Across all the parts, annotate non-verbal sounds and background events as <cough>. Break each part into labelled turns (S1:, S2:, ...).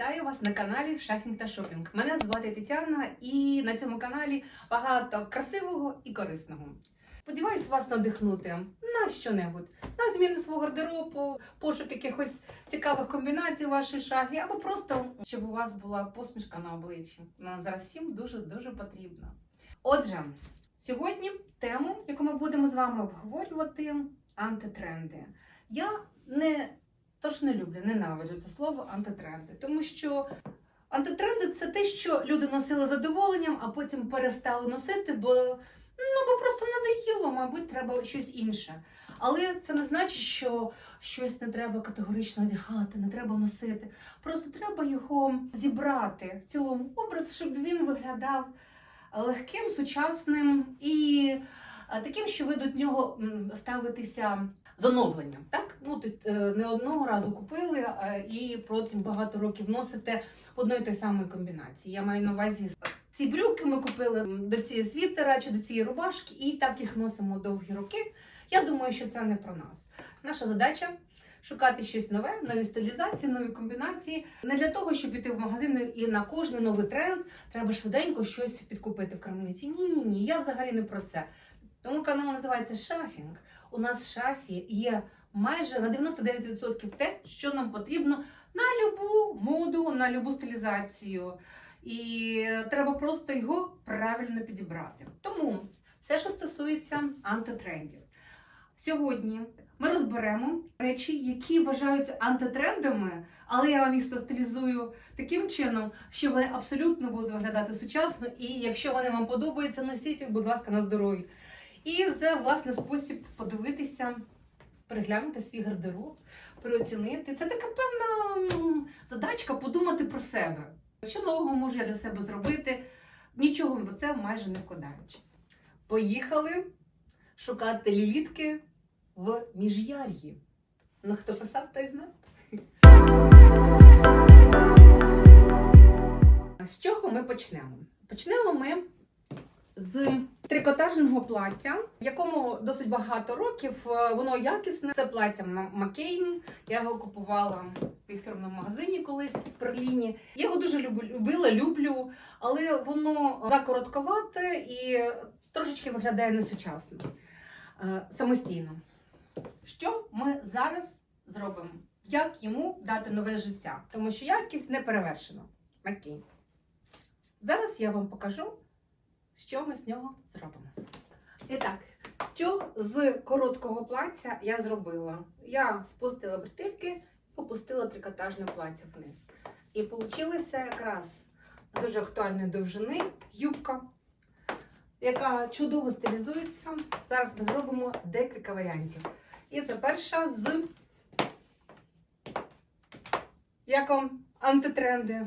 S1: Вітаю вас на каналі Шафінг та Шопінг. Мене звати Тетяна, і на цьому каналі багато красивого і корисного. Сподіваюсь вас надихнути на що-небудь, на зміни свого гардеробу, пошук якихось цікавих комбінацій у вашій шафі, або просто щоб у вас була посмішка на обличчі. Вона зараз всім дуже дуже потрібна. Отже, сьогодні тему, яку ми будемо з вами обговорювати, антитренди. Я не Тож не люблю, ненавиджу це слово антитренди, тому що антитренди це те, що люди носили задоволенням, а потім перестали носити, бо ну бо просто надоїло, мабуть, треба щось інше. Але це не значить, що щось не треба категорично одягати, не треба носити. Просто треба його зібрати в цілому образ, щоб він виглядав легким, сучасним і е, таким, що ви до нього ставитеся з оновленням. Так? Ну, е, не одного разу купили і протягом багато років носите одної той самої комбінації. Я маю на увазі ці брюки ми купили до цієї світера чи до цієї рубашки, і так їх носимо довгі роки. Я думаю, що це не про нас. Наша задача. Шукати щось нове, нові стилізації, нові комбінації. Не для того, щоб піти в магазин і на кожний новий тренд треба швиденько щось підкупити в крамниці. Ні, ні, ні. Я взагалі не про це. Тому канал називається Шафінг. У нас в шафі є майже на 99% те, що нам потрібно на любу моду, на любу стилізацію. І треба просто його правильно підібрати. Тому все, що стосується антитрендів. Сьогодні ми розберемо речі, які вважаються антитрендами, але я вам їх стилізую таким чином, що вони абсолютно будуть виглядати сучасно, і якщо вони вам подобаються, носіть їх, будь ласка, на здоров'я. І це власне спосіб подивитися, переглянути свій гардероб, переоцінити. Це така певна задачка подумати про себе. Що нового можу я для себе зробити, нічого в це майже не вкладаючи. Поїхали шукати лілітки в міжяр'ї. Ну, хто писав, той знає. З чого ми почнемо? Почнемо ми з трикотажного плаття, якому досить багато років. Е, Воно якісне. Це плаття Ма- Маккейн. Я його купувала в їх фірмному магазині колись в Берліні. Я його дуже любила, люблю, але воно закоротковате і трошечки виглядає несучасно. Е, Самостійно. Що ми зараз зробимо? Як йому дати нове життя? Тому що якість не перевершена. Маккейн. Зараз я вам покажу, що ми з нього зробимо. І так, що з короткого плаття я зробила? Я спустила бретельки, опустила трикотажне плаття вниз. І вийшла якраз дуже актуальної довжини юбка, яка чудово стилізується. Зараз ми зробимо декілька варіантів. І це перша з як антитренди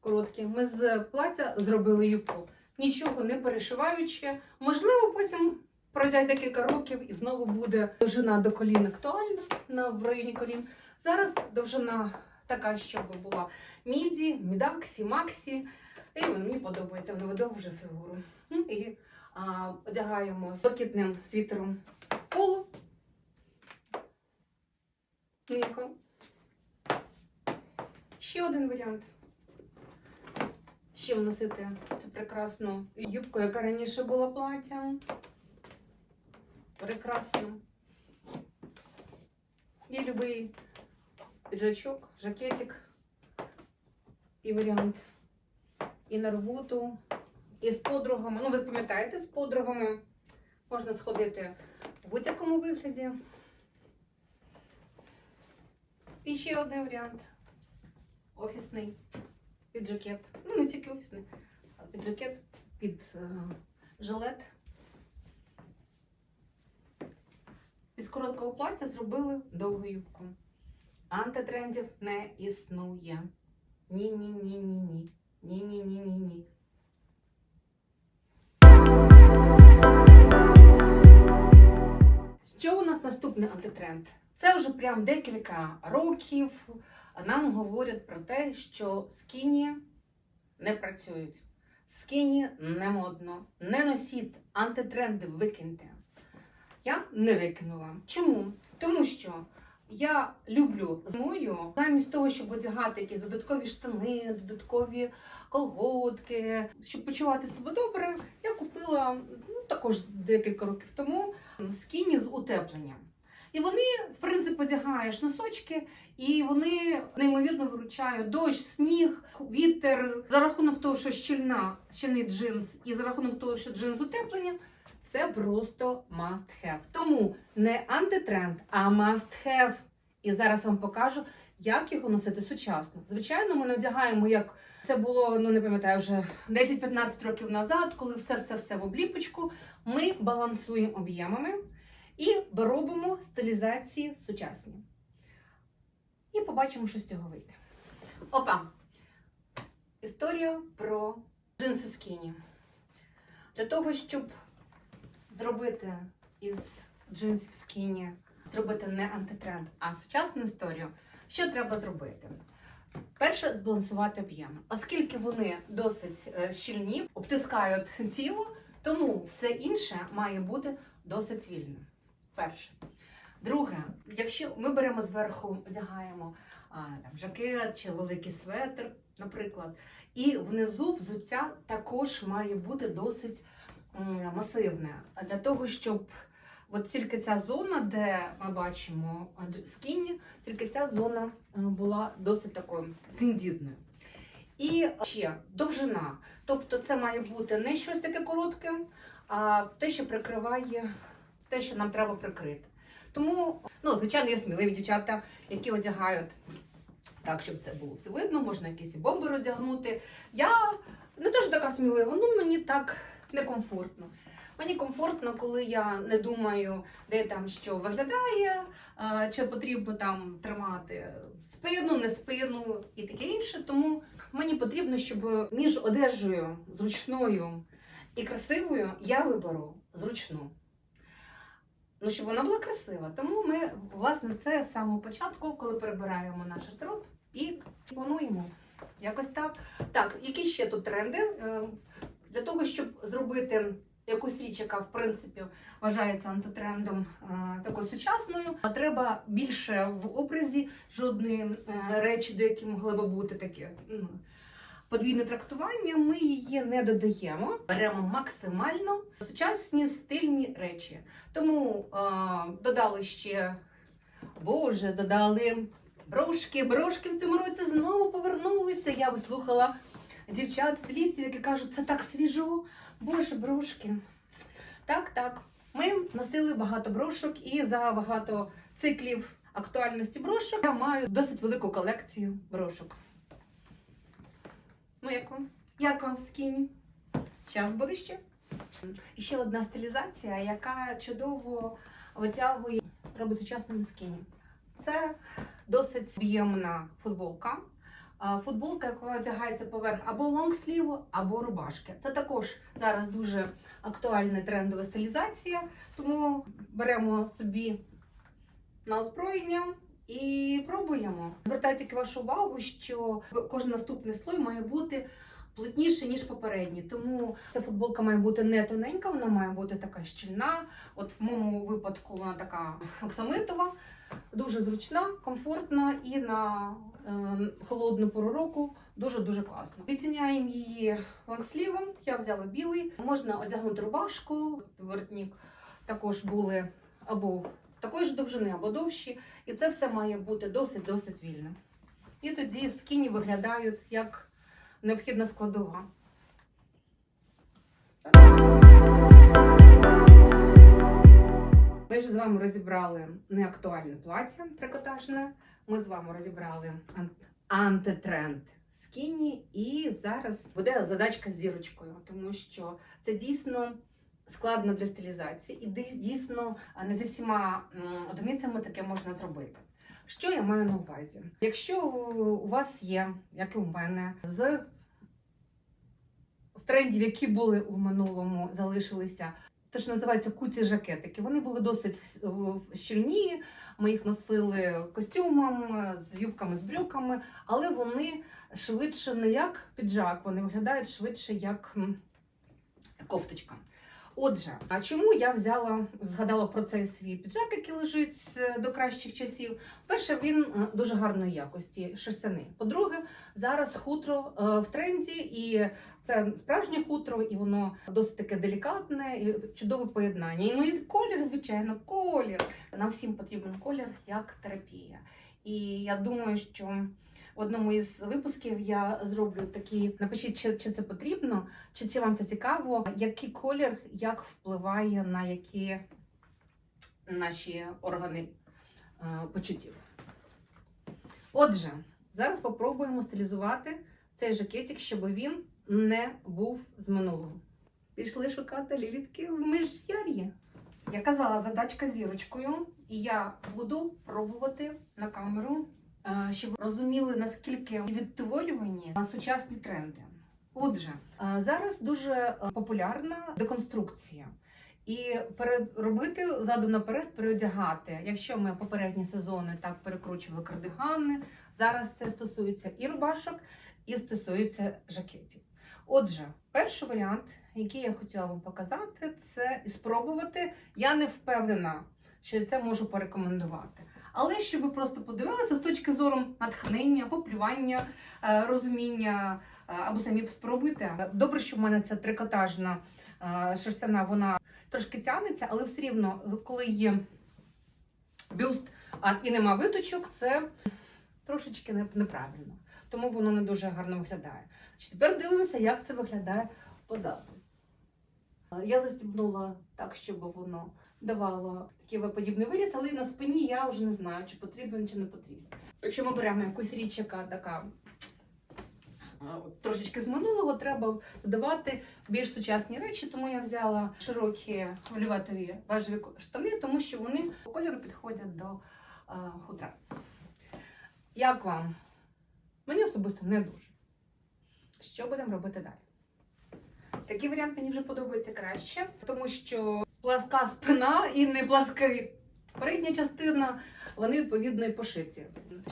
S1: короткі. Ми з плаття зробили юбку нічого не перешиваючи. Можливо, потім пройде декілька років і знову буде довжина до колін актуальна на в районі колін. Зараз довжина така, щоб була міді, мідаксі, максі. І мені подобається, воно видовжує фігуру. І а, одягаємо з блакитним світером. Міко. Ще один варіант ще носити цю прекрасну юбку, яка раніше була платтям. Прекрасно. І любий піджачок, жакетик і варіант. І на роботу, і з подругами. Ну, ви пам'ятаєте, з подругами можна сходити в будь-якому вигляді. І ще один варіант офісний під жакет. Ну, не тільки офісний, а під жакет, під е, жилет. Із короткого плаття зробили довгу юбку. Антитрендів не існує. Ні-ні-ні-ні-ні. Ні-ні-ні-ні-ні. Що у нас наступний антитренд? Це вже прям декілька років нам говорять про те, що скіні не працюють. Скіні не модно. Не носіть антитренди, викиньте. Я не викинула. Чому? Тому що Я люблю зимою, замість того, щоб одягати якісь додаткові штани, додаткові колготки, щоб почувати себе добре, я купила ну, також декілька років тому скіні з утепленням. І вони, в принципі, одягаєш носочки, і вони неймовірно виручають дощ, сніг, вітер. За рахунок того, що щільна, щільний джинс, і за рахунок того, що джинс з утепленням, це просто must have. Тому не антитренд, а must have. І зараз вам покажу, як його носити сучасно. Звичайно, ми не вдягаємо, як це було, ну не пам'ятаю, вже 10-15 років назад, коли все-все-все в обліпочку. Ми балансуємо об'ємами і робимо стилізації сучасні. І побачимо, що з цього вийде. Опа! Історія про джинси скіні. Для того, щоб зробити із джинсів скіні, зробити не антитренд, а сучасну історію, що треба зробити? Перше, збалансувати об'єми. Оскільки вони досить е, щільні, обтискають тіло, тому все інше має бути досить вільним. Перше. Друге, якщо ми беремо зверху, одягаємо а, там, жакет чи великий светр, наприклад, і внизу взуття також має бути досить м, масивне. Для того, щоб от тільки ця зона, де ми бачимо скіні, тільки ця зона е, була досить такою тендітною. І ще довжина. Тобто це має бути не щось таке коротке, а те, що прикриває те, що нам треба прикрити. Тому, ну, звичайно, є сміливі дівчата, які одягають так, щоб це було все видно, можна якісь бомбер одягнути. Я не дуже така смілива, ну мені так некомфортно. Мені комфортно, коли я не думаю, де там що виглядає, чи потрібно там тримати спину, не спину і таке інше. Тому мені потрібно, щоб між одежею зручною і красивою я виберу зручну. Ну, щоб вона була красива. Тому ми, власне, це з самого початку, коли перебираємо наш гардероб і плануємо. Якось так. Так, які ще тут тренди? Е, Для того, щоб зробити якусь річ, яка в принципі вважається антитрендом е, такою сучасною, треба більше в образі жодної е, речі, до які могли би бути такі. Подвійне трактування, ми її не додаємо, беремо максимально сучасні стильні речі. Тому е, додали ще, боже, додали брошки. Брошки в цьому році знову повернулися. Я вислухала дівчат, стилістів, які кажуть, це так свіжо. Боже, брошки. Так, так. Ми носили багато брошок і за багато циклів актуальності брошок я маю досить велику колекцію брошок. Ну, як вам? Як вам скіні? Зараз буде ще. І ще одна стилізація, яка чудово витягує робить сучасними скіні. Це досить об'ємна футболка. Футболка, яка одягається поверх або лонгсліву, або рубашки. Це також зараз дуже актуальна трендова стилізація, тому беремо собі на озброєння і пробуємо. Звертаю тільки вашу увагу, що кожен наступний слой має бути плотніше, ніж попередній. Тому ця футболка має бути не тоненька, вона має бути така щільна. От в моєму випадку вона така оксамитова, дуже зручна, комфортна і на е, холодну пору року дуже-дуже класно. Відтіняємо її лонгслівом. Я взяла білий. Можна одягнути рубашку, воротник також були або такої ж довжини, або довші. І це все має бути досить-досить вільним. І тоді скіні виглядають як необхідна складова. Ми вже з вами розібрали неактуальне плаття трикотажне. Ми з вами розібрали ан- антитренд скіні, і зараз буде задачка з зірочкою, тому що це дійсно складно для стилізації, і дійсно не зі всіма одиницями таке можна зробити. Що я маю на увазі? Якщо у вас є, як і у мене, з трендів, які були у минулому, залишилися. Те, що називається куті жакетики. Вони були досить е, щільні. Ми їх носили костюмом, е, з юбками, з брюками, але вони швидше не як піджак, вони виглядають швидше як кофточка. Отже, а чому я взяла, згадала про цей свій піджак, який лежить е, до кращих часів? Перше, він е, дуже гарної якості, шерстяний. По-друге, зараз хутро е, в тренді, і це справжнє хутро, і воно досить таке делікатне, і чудове поєднання. І ну, і колір, звичайно, колір. Нам всім потрібен колір як терапія. І я думаю, що в одному із випусків я зроблю такі. Напишіть, чи, чи це потрібно, чи це вам це цікаво, який колір як впливає на які наші органи е, почуттів. Отже, зараз спробуємо стилізувати цей жакетик, щоб він не був з минулого. Пішли шукати лілітки в межяр'ї. Я казала, задачка зірочкою, і я буду пробувати на камеру, щоб ви розуміли, наскільки відтворювані на сучасні тренди. Отже, е, зараз дуже е, популярна деконструкція. І перед робити задом наперед переодягати. Якщо ми попередні сезони так перекручували кардигани, зараз це стосується і рубашок, і стосується жакетів. Отже, перший варіант, який я хотіла вам показати, це спробувати. Я не впевнена, що я це можу порекомендувати. Але щоб ви просто подивилися з точки зору натхнення, поплювання, е, розуміння е, або самі спробуйте. Добре, що в мене ця трикотажна е, шерстяна, вона трошки тягнеться, але все рівно, коли є бюст і нема виточок, це трошечки неправильно. Тому воно не дуже гарно виглядає. Тепер дивимося, як це виглядає позаду. Я застібнула так, щоб воно давало такий подібний виріс, але на спині я вже не знаю, чи потрібен, чи не потрібен. Якщо ми беремо якусь річ, яка така трошечки з минулого, треба додавати більш сучасні речі, тому я взяла широкі вольветові бежеві штани, тому що вони по кольору підходять до хутра. Як вам? Мені особисто не дуже. Що будемо робити далі? Такий варіант мені вже подобається краще, тому що пласка спина і не пласка передня частина, вони відповідно пошиті.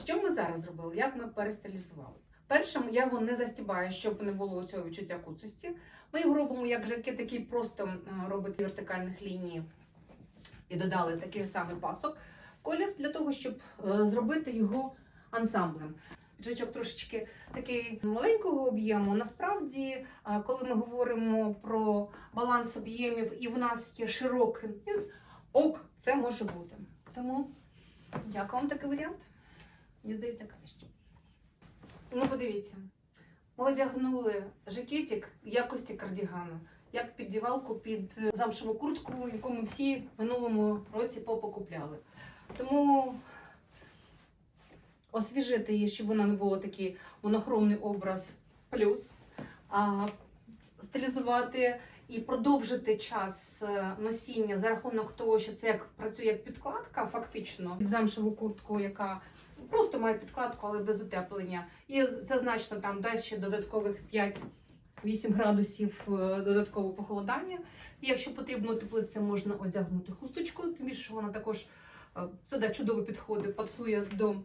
S1: Що ми зараз зробили? Як ми перестилізували? Першим я його не застібаю, щоб не було цього відчуття куцості. Ми його робимо як жакет, який просто робить вертикальних ліній і додали такий ж самий пасок. Колір для того, щоб е, зробити його ансамблем. Піджачок трошечки такий маленького об'єму. Насправді, е, коли ми говоримо про баланс об'ємів і в нас є широкий низ, ок, це може бути. Тому дякую вам такий варіант. Мені здається, краще. Ну, подивіться, ми одягнули жакетик в якості кардігану, як піддівалку під е, замшеву куртку, яку ми всі в минулому році попокупляли. Тому освіжити її, щоб вона не була такий монохромний образ плюс. А стилізувати і продовжити час е, носіння за рахунок того, що це як працює як підкладка, фактично замшеву куртку, яка просто має підкладку, але без утеплення. І це значно там дасть ще додаткових 5-8 градусів е, додаткового похолодання. І якщо потрібно утеплитися, можна одягнути хусточку, тим більше вона також е, сюди чудово підходить, пасує до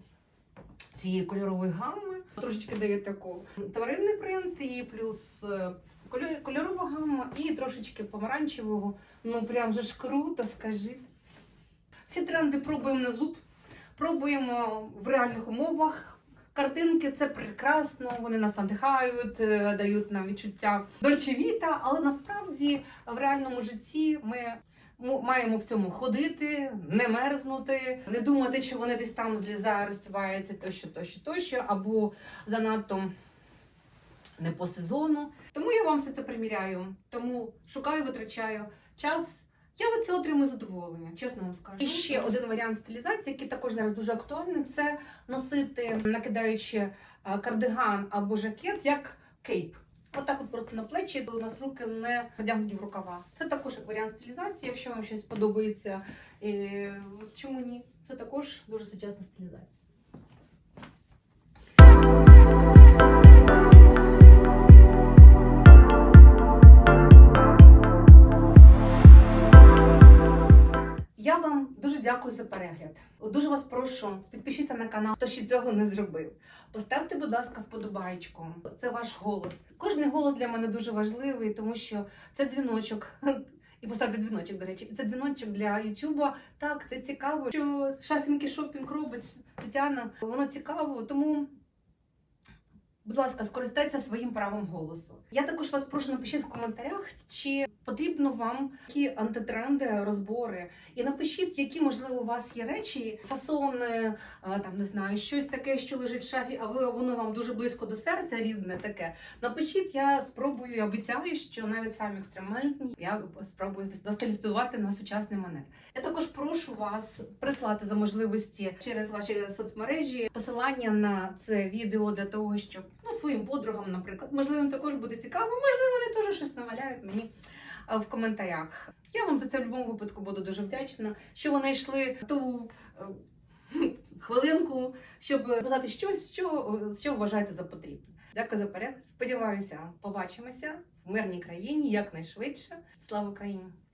S1: цієї кольорової гами. Трошечки дає таку тваринний принт і плюс е, кольор- кольорова гама і трошечки помаранчевого. Ну прям же ж круто, скажи. Всі тренди пробуємо на зуб, пробуємо в реальних умовах. Картинки це прекрасно, вони нас надихають, е, дають нам відчуття дольчевіта, але насправді в реальному житті ми маємо в цьому ходити, не мерзнути, не думати, що вони десь там злізають, розтіваються, тощо, тощо, тощо, або занадто не по сезону. Тому я вам все це приміряю, тому шукаю, витрачаю час. Я цього отримую задоволення, чесно вам скажу. І ще один варіант стилізації, який також зараз дуже актуальний, це носити, накидаючи е, кардиган або жакет, як кейп. Отак от просто на плечі, у нас руки не одягнуті в рукава. Це також як варіант стилізації, якщо вам щось подобається. І... Чому ні? Це також дуже сучасна стилізація. Я вам дуже дякую за перегляд. Дуже вас прошу, підпишіться на канал, хто ще цього не зробив. Поставте, будь ласка, вподобайку. Це ваш голос. Кожний голос для мене дуже важливий, тому що це дзвіночок. <laughs> і поставити дзвіночок, до речі. Це дзвіночок для Ютуба. Так, це цікаво. Що шафінг і шопінг робить Тетяна, воно цікаво, тому. Будь ласка, скористайтеся своїм правом голосу. Я також вас прошу напишіть в коментарях, чи потрібно вам які антитренди, розбори, і напишіть, які можливо у вас є речі, фасони, там не знаю, щось таке, що лежить в шафі, а ви воно вам дуже близько до серця, рідне таке. Напишіть, я спробую, я обіцяю, що навіть самі екстремальні я спробую достилізувати на сучасний манер. Я також прошу вас прислати за можливості через ваші соцмережі посилання на це відео для того, щоб ну своїм подругам, наприклад, можливо, також буде цікаво, можливо, вони теж щось наваляють мені в коментарях. Я вам за це в будь-якому випадку буду дуже вдячна, що вони йшли ту е, хвилинку, щоб сказати щось, що, що вважаєте за потрібне. Дякую за перегляд. Сподіваюся, побачимося в мирній країні якнайшвидше. Слава Україні!